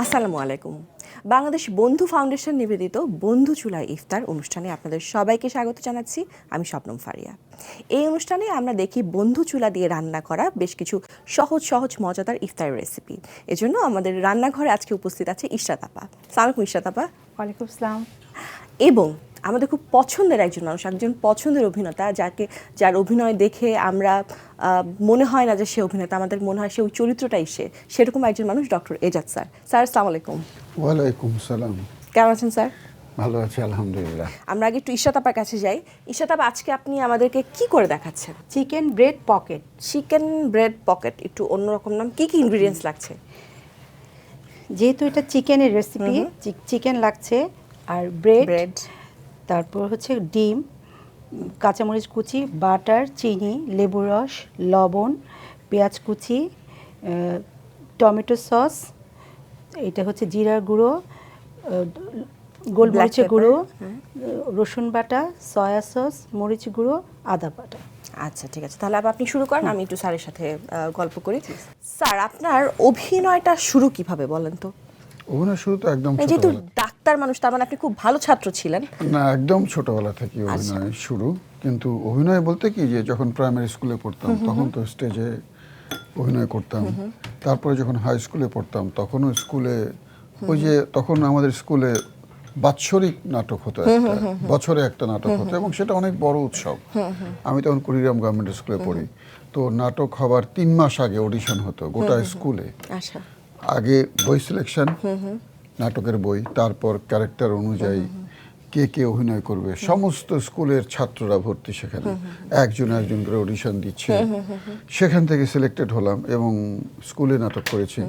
আসসালামু আলাইকুম। বাংলাদেশ বন্ধু ফাউন্ডেশন নিবেদিত বন্ধু চুলা ইফতার অনুষ্ঠানে আপনাদের সবাইকে স্বাগত জানাচ্ছি। আমি স্বপ্নম ফারিয়া। এই অনুষ্ঠানে আমরা দেখি বন্ধু চুলা দিয়ে রান্না করা বেশ কিছু সহজ সহজ মজাদার ইফতার রেসিপি। এজন্য আমাদের রান্নাঘরে আজকে উপস্থিত আছে ইশরাতাপা সালামুকুম ইশরাতাপা ওয়ালাইকুম আসসালাম। এবং আমাদের খুব পছন্দের একজন মানুষ একজন পছন্দের অভিনেতা যাকে যার অভিনয় দেখে আমরা মনে হয় না যে সে অভিনেতা আমাদের মনে হয় সে ওই চরিত্রটাই সে। সেরকম একজন মানুষ ডক্টর এজাজ স্যার। স্যার আসসালামু আলাইকুম। ওয়ালাইকুম সালাম। কেমন আছেন স্যার? ভালো আছি আলহামদুলিল্লাহ। আমরা আগে একটু ইশাতাপার কাছে যাই। ইশাতাপা আজকে আপনি আমাদেরকে কি করে দেখাচ্ছেন? Chicken bread pocket chicken bread pocket একটু অন্যরকম নাম। কি কি ইনগ্রিডিয়েন্টস লাগছে? যেহেতু এটা চিকেনের রেসিপি চিকেন লাগছে আর ব্রেড ব্রেড তারপর হচ্ছে ডিম কাঁচামরিচ কুচি বাটার চিনি লেবু রস লবণ পেঁয়াজ কুচি টমেটো সস এটা হচ্ছে জিরার গুঁড়ো গোলমরিচের গুঁড়ো রসুন বাটা সয়া সস মরিচ গুঁড়ো আদা বাটা। আচ্ছা ঠিক আছে। তাহলে আবার আপনি শুরু করেন আমি একটু স্যারের সাথে গল্প করি। স্যার আপনার অভিনয়টা শুরু কীভাবে বলেন তো? অভিনয় শুরু তো একদম যেহেতু ডাক্তার মানুষ তার মানে আপনি খুব ভালো ছাত্র ছিলেন। না একদম ছোটবেলা থেকে আচ্ছা। অভিনয় শুরু। কিন্তু অভিনয় বলতে কি যে যখন প্রাইমারি স্কুলে পড়তাম তখন তো স্টেজে অভিনয় করতাম। তারপরে যখন হাই স্কুলে পড়তাম তখনও স্কুলে ওই যে তখন আমাদের স্কুলে বাৎসরিক নাটক হতো একটা বছরে একটা নাটক হতো এবং সেটা অনেক বড় উৎসব। আমি তখন কুড়িগ্রাম গভর্নমেন্ট স্কুলে পড়ি। তো নাটক হবার তিন মাস আগে অডিশন হতো গোটা স্কুলে আচ্ছা। আগে বই সিলেকশন নাটকের বই তারপর ক্যারেক্টার অনুযায়ী কে কে অভিনয় করবে সমস্ত স্কুলের ছাত্ররা ভর্তি সেখানে। একজন একজন করে অডিশন দিচ্ছে। সেখান থেকে সিলেক্টেড হলাম এবং স্কুলে নাটক করেছি।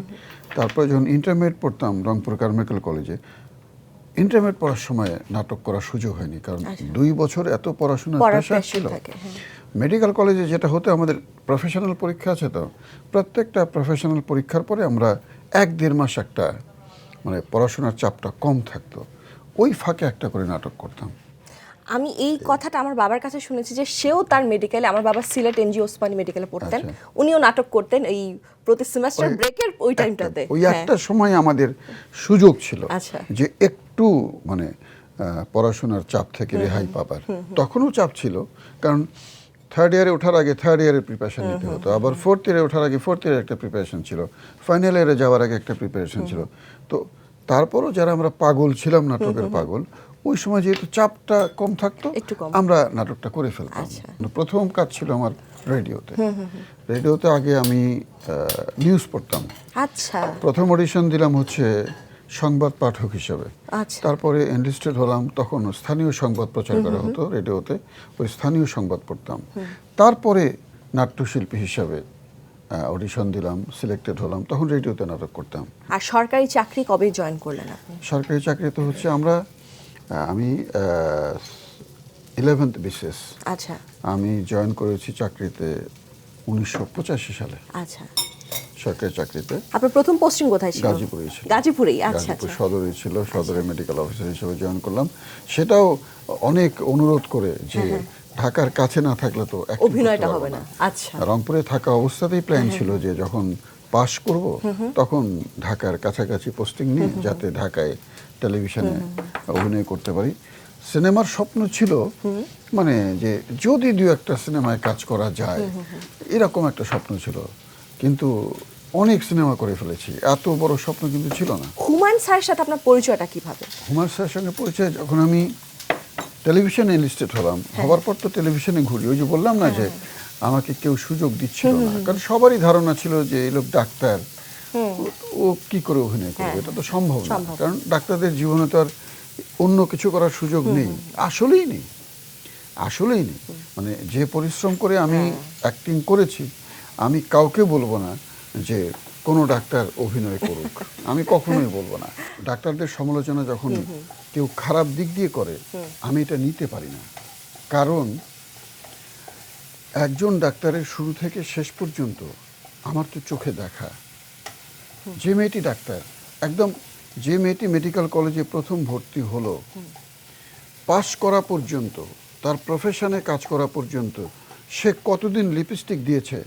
তারপরে যখন ইন্টারমিডিয়েট পড়তাম রংপুর কারমেকেল কলেজে ইন্টারমিডিয়েট পড়ার সময় নাটক করার সুযোগ হয়নি কারণ দুই বছর এত পড়াশোনার প্রেশার ছিল। হ্যাঁ। মেডিকেল কলেজে যেটা হতো আমাদের প্রফেশনাল পরীক্ষা আছে তো। প্রত্যেকটা প্রফেশনাল পরীক্ষার পরে আমরা এক দেড় মাস একটা মানে পড়াশোনার চাপটা কম থাকতো। ওই ফাঁকে একটা করে নাটক করতাম। আমি এই কথাটা আমার বাবার কাছে শুনেছি যে সেও তার মেডিকেলে আমার বাবা সিলেট এনজি ওসমানী মেডিকেলে পড়তেন। আচ্ছা। উনিও নাটক করতেন এই প্রতি সেমেস্টার ব্রেকের ওই টাইমটাতে ওই হ্যাঁ। একটা সময় আমাদের সুযোগ ছিল আচ্ছা। যে একটু মানে পড়াশোনার চাপ থেকে রেহাই পাবার। তখনও চাপ ছিল। কারণ থার্ড ইয়ারে ওঠার আগে থার্ড ইয়ারের প্রিপারেশন নিতে হতো। আবার ফোর্থ ইয়ারে ওঠার আগে ফোর্থ ইয়ারে একটা প্রিপারেশন ছিল। ফাইনাল ইয়ারে যাওয়ার আগে একটা প্রিপারেশন ছিল। তো তারপরও যারা আমরা পাগল ছিলাম নাটকের পাগল ওই সময় যেহেতু চাপটা কম থাকতো আমরা নাটকটা করে ফেলতাম। আচ্ছা। মানে প্রথম কাজ ছিল আমার রেডিওতে। রেডিওতে আগে আমি নিউজ পড়তাম। আচ্ছা। প্রথম অডিশন দিলাম হচ্ছে সংবাদ পাঠক হিসেবে। আচ্ছা। তারপরে এনলিস্টেড হলাম তখন স্থানীয় সংবাদ প্রচার করা হতো রেডিওতে ওই স্থানীয় সংবাদ পড়তাম। তারপরে নাট্যশিল্পী হিসাবে অডিশন দিলাম সিলেক্টেড হলাম তখন রেডিওতে নাটক করতাম। আর সরকারি চাকরি কবে জয়েন করলেন আপনি? সরকারি চাকরি তো হচ্ছে আমরা আমি ইলেভেন্থ বিশেষ আচ্ছা। আমি জয়েন করেছি চাকরিতে উনিশশো পঁচাশি সালে। আচ্ছা। সরকারি চাকরিতে। আপনার প্রথম পোস্টিং কোথায় ছিল? গাজীপুরেই ছিল। গাজীপুরেই আচ্ছা গাজীপুর আচ্ছা। সদরে ছিল সদরে মেডিকেল অফিসার হিসেবে জয়েন করলাম। সেটাও অনেক অনুরোধ করে যে ঢাকার কাছে না থাকলে তো অভিনয়টা হবে না। আচ্ছা। রংপুরে থাকা অবস্থাতেই প্ল্যান ছিল যে যখন পাশ করব তখন ঢাকার কাছাকাছি পোস্টিং নিয়ে যাতে ঢাকায় টেলিভিশনে অভিনয় করতে পারি। সিনেমার স্বপ্ন ছিল মানে যে যদি দু একটা সিনেমায় কাজ করা যায় এরকম একটা স্বপ্ন ছিল। কিন্তু অনেক সিনেমা করে ফেলেছি। এত বড় স্বপ্ন কিন্তু ছিল না। হুমায়ুন স্যারের সাথে আপনার পরিচয়টা কীভাবে? হুমায়ুন স্যারের সঙ্গে পরিচয় যখন আমি টেলিভিশনে এনলিস্টেড হলাম হবার পর তো টেলিভিশনে ঘুরি ওই যে বললাম না যে আমাকে কেউ সুযোগ দিচ্ছিল না। কারণ সবারই ধারণা ছিল যে এই লোক ডাক্তার। ও- ও কি করে অভিনয় করবে? এটা তো সম্ভব না। কারণ ডাক্তারদের জীবনে তো আর অন্য কিছু করার সুযোগ নেই। আসলেই নেই। আসলেই নেই। মানে যে পরিশ্রম করে আমি অ্যাক্টিং করেছি আমি কাউকে বলব না। যে কোনো ডাক্তার অভিনয় করুক আমি কখনোই বলব না। ডাক্তারদের সমালোচনা যখন কেউ খারাপ দিক দিয়ে করে আমি এটা নিতে পারি না। কারণ একজন ডাক্তারের শুরু থেকে শেষ পর্যন্ত আমার তো চোখে দেখা। যে মেয়েটি ডাক্তার একদম যে মেয়েটি মেডিকেল কলেজে প্রথম ভর্তি হলো পাশ করা পর্যন্ত তার প্রফেশনে কাজ করা পর্যন্ত সে কতদিন লিপস্টিক দিয়েছে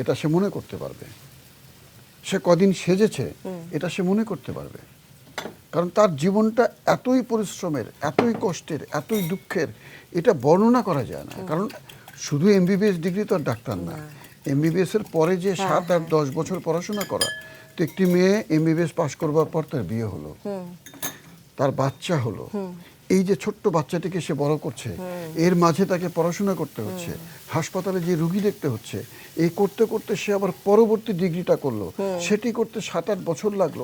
এটা সে মনে করতে পারবে। সে কদিন সেজেছে এটা সে মনে করতে পারবে। কারণ তার জীবনটা এতই পরিশ্রমের এতই কষ্টের এতই দুঃখের এটা বর্ণনা করা যায় না। কারণ শুধু এমবিবিএস ডিগ্রি তো আর ডাক্তার না। এমবিবিএস এর পরে যে সাত আট দশ বছর পড়াশোনা করা তো একটি মেয়ে এমবিবিএস পাশ করবার পর তার বিয়ে হলো। তার বাচ্চা হলো। এই যে ছোট্ট বাচ্চাটিকে সে বড় করছে এর মাঝে তাকে পড়াশোনা করতে হচ্ছে হাসপাতালে যে রুগী দেখতে হচ্ছে এই করতে করতে সে আবার পরবর্তী ডিগ্রিটা করল সেটি করতে সাত আট বছর লাগল।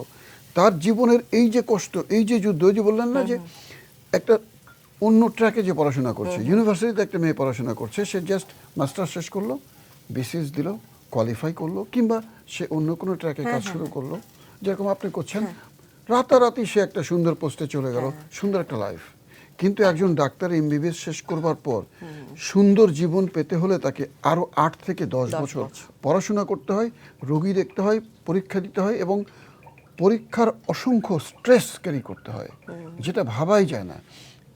তার জীবনের এই যে কষ্ট এই যে যুদ্ধ ওই যে বললেন না যে একটা অন্য ট্র্যাকে যে পড়াশোনা করছে ইউনিভার্সিটিতে একটা মেয়ে পড়াশোনা করছে সে জাস্ট মাস্টার শেষ করল বিসিএস দিল কোয়ালিফাই করল কিংবা সে অন্য কোনো ট্র্যাকে কাজ শুরু করল। যেরকম আপনি করছেন রাতারাতি সে একটা সুন্দর পোস্টে চলে গেল সুন্দর একটা লাইফ কিন্তু একজন ডাক্তার এমবিবিএস শেষ করবার পর সুন্দর জীবন পেতে হলে তাকে আরও আট থেকে দশ বছর। পড়াশোনা করতে হয় রোগী দেখতে হয় পরীক্ষা দিতে হয় এবং পরীক্ষার অসংখ্য স্ট্রেস ক্যারি করতে হয় যেটা ভাবাই যায় না।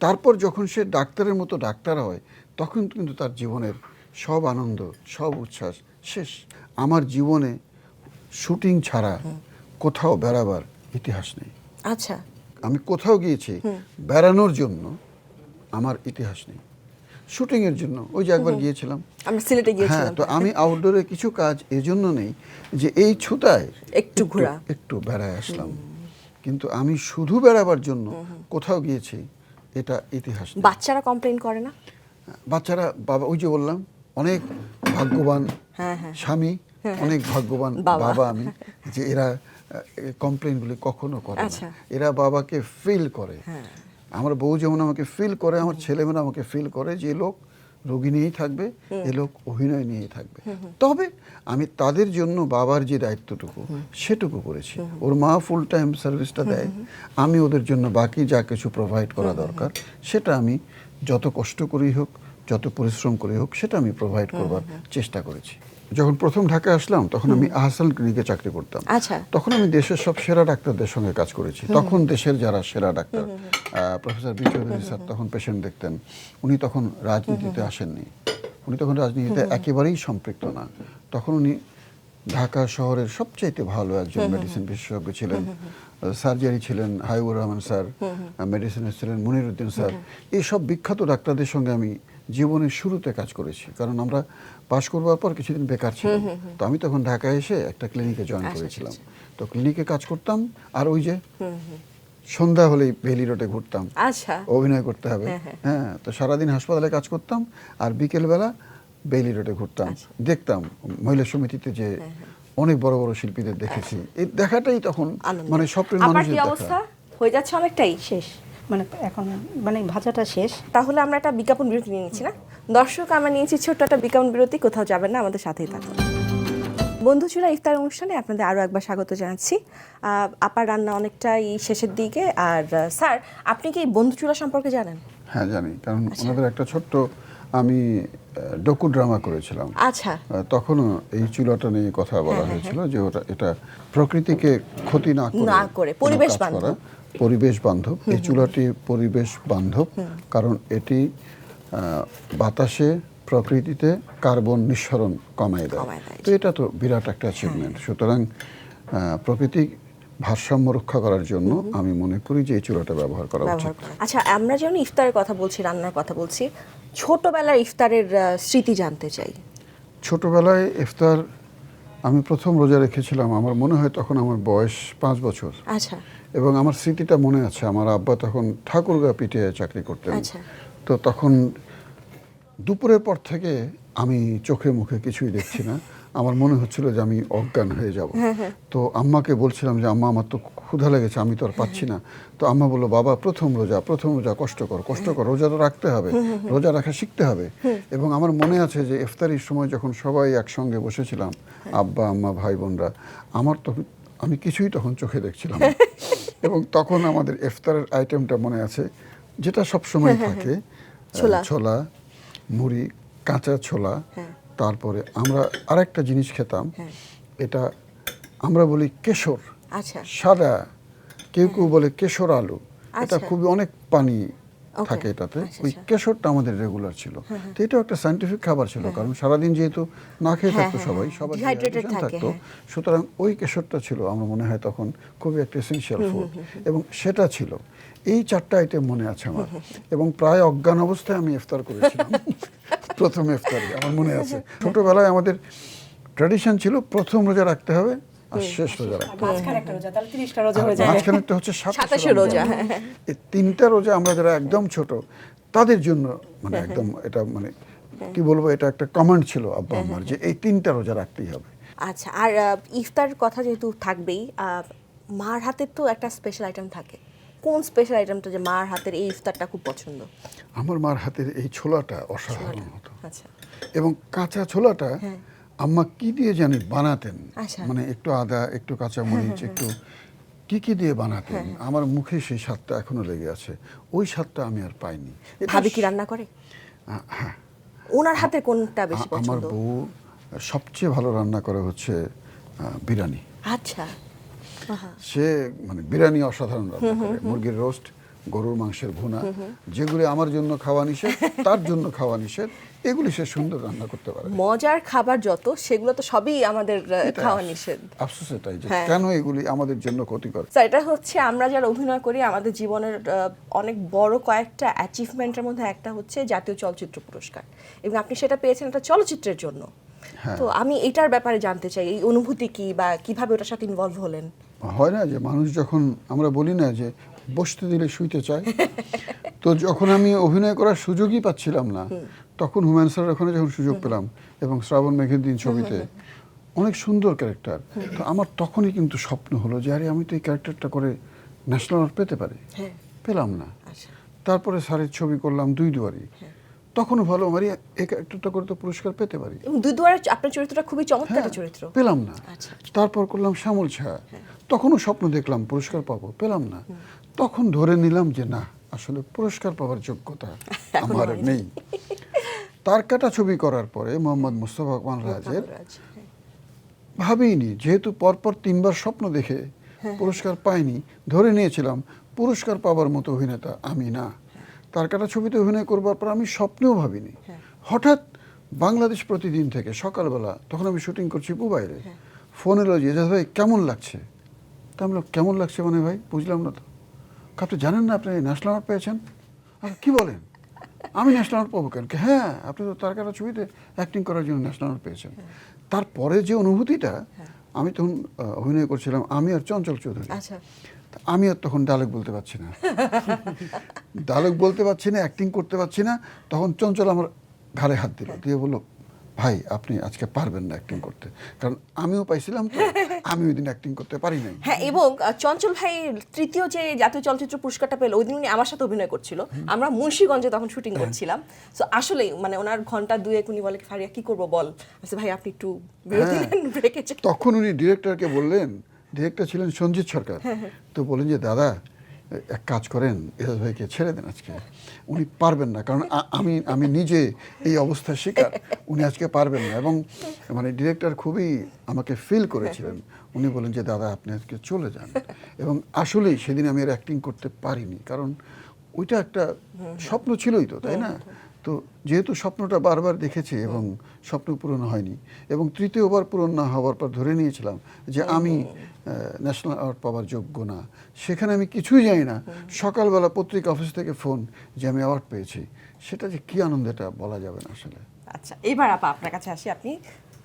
তারপর যখন সে ডাক্তারের মতো ডাক্তার হয় তখন কিন্তু তার জীবনের সব আনন্দ সব উচ্ছ্বাস শেষ। আমার জীবনে শুটিং ছাড়া কোথাও বেড়াবার ইতিহাস নেই। আচ্ছা আমি কোথাও গিয়েছি বেড়ানোর জন্য আমার ইতিহাস নেই। শুটিং এর জন্য ওই যে একবার গিয়েছিলাম। আমরা সিলেটে হ্যাঁ তো আমি আউটডোরে কিছু কাজ এজন্য নেই যে এই ছুতায় একটু ঘোরা। একটু বেড়ায় আসলাম। কিন্তু আমি শুধু বেড়াবার জন্য কোথাও গিয়েছি এটা ইতিহাস বাচ্চারা কমপ্লেন করে না? বাচ্চারা বাবা ওই যে বললাম অনেক ভাগ্যবান হ্যাঁ, হ্যাঁ। স্বামী অনেক ভাগ্যবান। বাবা আমি যে এরা কমপ্লেনগুলি কখনো করে না। আচ্ছা। এরা বাবাকে ফিল করে। হ্যাঁ। আমার বউ যেমন আমাকে ফিল করে আমার ছেলেমেয়েরা আমাকে ফিল করে যে লোক রোগী নিয়েই থাকবে এ লোক অভিনয় নিয়েই থাকবে। তবে আমি তাদের জন্য বাবার যে দায়িত্বটুকু সেটুকু করেছি। ওর মা ফুল টাইম সার্ভিসটা দেয়। আমি ওদের জন্য বাকি যা কিছু প্রোভাইড করা দরকার সেটা আমি যত কষ্ট করেই হোক যত পরিশ্রম করে হোক সেটা আমি প্রোভাইড করবার চেষ্টা করেছি। যখন প্রথম ঢাকায় আসলাম তখন আমি আহসান ক্লিনিকে চাকরি করতাম। আচ্ছা। তখন আমি দেশের সব সেরা ডাক্তারদের সঙ্গে কাজ করেছি। তখন দেশের যারা সেরা doctor professor B Chowdhury sir তখন পেশেন্ট দেখতেন। উনি তখন রাজনীতিতে আসেননি। উনি তখন রাজনীতিতে একেবারেই সম্পৃক্ত না। তখন উনি ঢাকা শহরের সবচাইতে ভালো একজন মেডিসিন বিশেষজ্ঞ ছিলেন। সার্জারি ছিলেন হাইবুর রহমান স্যার মেডিসিনের ছিলেন মনিরুদ্দিন স্যার। এইসব বিখ্যাত ডাক্তারদের সঙ্গে আমি জীবনের শুরুতে কাজ করেছি। কারণ আমরা পাশ করবার পর কিছুদিন বেকার ছিলাম। তো আমি তখন ঢাকায় এসে একটা ক্লিনিকে জয়েন করেছিলাম। তো ক্লিনিকে কাজ করতাম আর ওই যে সন্ধ্যা হলেই ভেলি রোডে ঘুরতাম। আচ্ছা। অভিনয় করতে হবে। হ্যাঁ তো সারাদিন হাসপাতালে কাজ করতাম আর বিকেলবেলা বেইলি রোডে ঘুরতাম। দেখতাম মহিলা সমিতিতে যে অনেক বড় বড় শিল্পীদের দেখেছি। এই দেখাটাই তখন মানে স্বপ্নের মানুষের দেখা। অবস্থা হয়ে যাচ্ছে অনেকটাই শেষ। মানে এখন মানে ভাজাটা শেষ। তাহলে আমরা একটা বিজ্ঞাপন বিরতি নিয়ে নিচ্ছি না? দর্শক আমরা নিয়েছি ছোট্ট একটা বিজ্ঞাপন বিরতি কোথাও যাবেন না আমাদের সাথেই থাকুন। বন্ধুচূড়া ইফতার অনুষ্ঠানে আপনাদের আরও একবার স্বাগত জানাচ্ছি। আপার রান্না অনেকটাই শেষের দিকে আর স্যার আপনি কি এই বন্ধুচূড়া সম্পর্কে জানেন? হ্যাঁ জানি। কারণ ওনাদের একটা ছোট্ট আমি ডকু ড্রামা করেছিলাম। আচ্ছা। তখনও এই চুলাটা নিয়ে কথা বলা হয়েছিল যে ওটা এটা প্রকৃতিকে ক্ষতি না করে না করে, কোনো পরিবেশ বান্ধব। পরিবেশ বান্ধব এই চুলাটি পরিবেশ বান্ধব কারণ এটি বাতাসে প্রকৃতিতে কার্বন নিঃসরণ কমায় দেয়। তো এটা তো বিরাট একটা অ্যাচিভমেন্ট সুতরাং প্রকৃতি ভারসাম্য রক্ষা করার জন্য আমি মনে করি যে এই চুলাটা ব্যবহার করা উচিত। আচ্ছা আমরা যেমন ইফতারের কথা বলছি রান্নার কথা বলছি ছোটবেলার ইফতারের স্মৃতি জানতে চাই। ছোটবেলায় ইফতার আমি প্রথম রোজা রেখেছিলাম। আমার মনে হয় তখন আমার বয়স পাঁচ বছর। আচ্ছা। এবং আমার স্মৃতিটা মনে আছে আমার আব্বা তখন ঠাকুরগা পিঠে চাকরি করতেন। আচ্ছা। তো তখন দুপুরের পর থেকে আমি চোখে মুখে কিছুই দেখছি না। আমার মনে হচ্ছিল যে আমি অজ্ঞান হয়ে যাব। তো আম্মাকে বলছিলাম যে আম্মা আমার তো ক্ষুধা লেগেছে আমি তো আর পাচ্ছি না। তো আম্মা বলল বাবা প্রথম রোজা প্রথম রোজা কষ্ট কর কষ্ট কর রোজা তো রাখতে হবে রোজা রাখা শিখতে হবে। এবং আমার মনে আছে যে ইফতারির সময় যখন সবাই একসঙ্গে বসেছিলাম আব্বা আম্মা ভাই বোনরা আমার তো আমি কিছুই তখন চোখে দেখছিলাম। এবং তখন আমাদের ইফতারের আইটেমটা মনে আছে যেটা সব সময় থাকে ছোলা। ছোলা মুড়ি কাঁচা ছোলা তারপরে আমরা আরেকটা জিনিস খেতাম এটা আমরা বলি কেশর। আচ্ছা। সাদা কেউ কেউ বলে কেশর আলু। এটা আচ্ছা। খুবই অনেক পানি থাকে এটাতে। আচ্ছা, ওই আচ্ছা। কেশরটা আমাদের রেগুলার ছিল। তো এটাও একটা সাইন্টিফিক খাবার ছিল কারণ সারাদিন যেহেতু না খেয়ে হ্যাঁ, থাকতো সবাই সবাই হ্যাঁ। থাকতো হ্যাঁ। সুতরাং ওই কেশরটা ছিল আমার মনে হয় তখন খুবই একটা এসেন্সিয়াল ফুড এবং সেটা ছিল। এই চারটা আইটেম মনে আছে আমার। এবং প্রায় অজ্ঞান অবস্থায় আমি ইফতার করেছিলাম। প্রথম ইফতারে আমার মনে আছে। ছোটবেলায় আমাদের ট্র্যাডিশন ছিল প্রথম রোজা রাখতে হবে আর শেষ রোজা রাখতে মাঝখানে একটা রোজা তাহলে তিরিশটা রোজা আর হয়ে যায়। মাঝখানেরটা হচ্ছে সাতাশে রোজা, হ্যাঁ, এই তিনটা রোজা আমরা যারা একদম ছোট তাদের জন্য মানে একদম এটা মানে কি বলব এটা একটা কমান্ড ছিল আব্বা আমার যে এই তিনটা রোজা রাখতেই হবে। আচ্ছা আর ইফতার কথা যেহেতু থাকবেই মার হাতের তো একটা স্পেশাল আইটেম থাকে। কোন স্পেশাল আইটেমটা যে মার হাতের এই ইফতারটা খুব পছন্দ? আমার মার হাতের এই ছোলাটা অসাধারণ হতো। আচ্ছা। এবং কাঁচা ছোলাটা আম্মা কি দিয়ে জানি বানাতেন? আচ্ছা। মানে একটু আদা একটু কাঁচা মরিচ একটু কি কি দিয়ে বানাতেন? আমার মুখে সেই স্বাদটা এখনও লেগে আছে। ওই স্বাদটা আমি আর পাইনি। ভাবি কি রান্না করে? হ্যাঁ। ওনার হাতে কোনটা বেশি আ- আমার বউ সবচেয়ে ভালো রান্না করে হচ্ছে বিরিয়ানি। আচ্ছা। সে মানে বিরিয়ানি অসাধারণ রান্না করে। মুরগির রোস্ট গরুর মাংসের ভুনা যেগুলি আমার জন্য খাওয়া নিষেধ তার জন্য খাওয়া নিষেধ এগুলি সে সুন্দর রান্না করতে পারে। মজার খাবার যত সেগুলো তো সবই আমাদের খাওয়া নিষেধ। আফসোস এটাই যে হ্যাঁ। কেন এগুলি আমাদের জন্য ক্ষতিকর? স্যার এটা হচ্ছে আমরা যারা অভিনয় করি আমাদের জীবনের অনেক বড় কয়েকটা অ্যাচিভমেন্টের মধ্যে একটা হচ্ছে জাতীয় চলচ্চিত্র পুরস্কার। এবং আপনি সেটা পেয়েছেন একটা চলচ্চিত্রের জন্য। হ্যাঁ। তো আমি এটার ব্যাপারে জানতে চাই এই অনুভূতি কি বা কীভাবে ওটার সাথে ইনভলভ হলেন? হয় না যে মানুষ যখন আমরা বলি না যে বসতে দিলে শুইতে চায়। তো যখন আমি অভিনয় করার সুযোগই পাচ্ছিলাম না তখন হুমায়ুন স্যারের ওখানে যখন সুযোগ পেলাম এবং শ্রাবণ মেঘের দিন ছবিতে অনেক সুন্দর ক্যারেক্টার। তো আমার তখনই কিন্তু স্বপ্ন হলো যে আরে আমি তো এই ক্যারেক্টারটা করে ন্যাশনাল অ্যাওয়ার্ড পেতে পারি। হ্যাঁ। পেলাম না। আচ্ছা। তারপরে স্যারের ছবি করলাম দুই দুয়ারি। তখনও ভালো আমার এই ক্যারেক্টারটা করে তো পুরস্কার পেতে পারি। এবং দুই দুয়ারে আপনার চরিত্রটা খুবই চমৎকার হ্যাঁ, চরিত্র। পেলাম না। আচ্ছা। তারপর করলাম শ্যামল ছায়া। তখনও স্বপ্ন দেখলাম পুরস্কার পাবো পেলাম না। তখন ধরে নিলাম যে না আসলে পুরস্কার পাওয়ার যোগ্যতা আমার। নেই। তার কাটা ছবি করার পরে মোহাম্মদ মুস্তফা কামাল রাজের রাজ, হ্যাঁ। ভাবিনি যেহেতু পরপর তিনবার স্বপ্ন দেখে পুরস্কার পাইনি ধরে নিয়েছিলাম পুরস্কার পাওয়ার মতো অভিনেতা আমি না। তার কাটা ছবিতে অভিনয় করবার পর আমি স্বপ্নেও ভাবিনি। হঠাৎ বাংলাদেশ প্রতিদিন থেকে সকালবেলা তখন আমি শুটিং করছি পুবাইলে ফোন এলো যে এজাজ ভাই কেমন লাগছে? তা আমি কেমন লাগছে মানে ভাই? বুঝলাম না তো। আপনি জানেন না আপনি ন্যাশনাল অ্যাওয়ার্ড পেয়েছেন? আর কি বলেন? আমি ন্যাশনাল পাবো কেন হ্যাঁ আপনি তো তার কাটা ছবিতে অ্যাক্টিং করার জন্য ন্যাশনাল পেয়েছেন। তারপরে যে অনুভূতিটা আমি তখন অভিনয় করছিলাম আমি আর চঞ্চল চৌধুরী। আচ্ছা। আমি আর তখন ডায়লগ বলতে পারছি না। ডায়লগ বলতে পারছি না অ্যাক্টিং করতে পারছি না। তখন চঞ্চল আমার ঘাড়ে হাত দিল দিয়ে বলল ভাই আপনি আজকে পারবেন না অ্যাক্টিং করতে। কারণ আমিও পাইছিলাম তো আমি ওই দিন অ্যাক্টিং করতে পারি নাই। হ্যাঁ এবং চঞ্চল ভাই তৃতীয় যে জাতীয় চলচ্চিত্র পুরস্কারটা পেল ওই দিন উনি আমার সাথে অভিনয় করছিল। আমরা মুন্সিগঞ্জে তখন শুটিং করছিলাম। তো আসলেই মানে ওনার ঘণ্টা দুয়েক উনি বলে ফারিয়া কি করব বল? ভাই আপনি একটু হ্যাঁ। তখন উনি ডিরেক্টরকে বললেন ডিরেক্টর ছিলেন সঞ্জিত সরকার। তো বলেন যে দাদা এক কাজ করেন এজাজ ভাইকে ছেড়ে দেন আজকে। উনি পারবেন না কারণ আমি আমি নিজে এই অবস্থার শিকার উনি আজকে পারবেন না। এবং মানে ডিরেক্টর খুবই আমাকে ফিল করেছিলেন। উনি বলেন যে দাদা আপনি আজকে চলে যান। এবং আসলেই সেদিন আমি আর অ্যাক্টিং করতে পারিনি কারণ ওইটা একটা স্বপ্ন ছিলই তো তাই না? তো যেহেতু স্বপ্নটা বারবার দেখেছি এবং স্বপ্ন পূরণ হয়নি এবং তৃতীয়বার পূরণ না হওয়ার পর ধরে নিয়েছিলাম যে আমি ন্যাশনাল অ্যাওয়ার্ড পাওয়ার যোগ্য না। সেখানে আমি কিছুই জানি না। সকালবেলা পত্রিকা অফিস থেকে ফোন যে আমি অ্যাওয়ার্ড পেয়েছি সেটা যে কী আনন্দ এটা বলা যাবে না আসলে। আচ্ছা এবার আপা আপনার কাছে আসি আপনি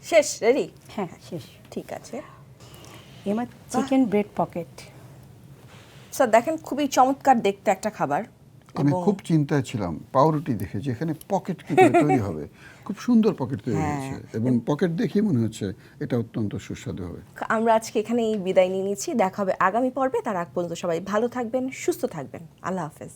শেষ রেডি হ্যাঁ শেষ। ঠিক আছে। এবার চিকেন ব্রেড পকেট স্যার দেখেন খুবই চমৎকার দেখতে একটা খাবার। আমি খুব চিন্তায় ছিলাম পাউরুটি দেখে যেখানে পকেট কি করে তৈরি হবে। খুব সুন্দর পকেট তৈরি হ্যাঁ। হয়েছে এবং পকেট দেখেই মনে হচ্ছে এটা অত্যন্ত সুস্বাদু হবে। আমরা আজকে এখানে এই বিদায় নিয়ে নিচ্ছি। দেখা হবে আগামী পর্বে। তার আগ পর্যন্ত সবাই ভালো থাকবেন সুস্থ থাকবেন। আল্লাহ হাফেজ।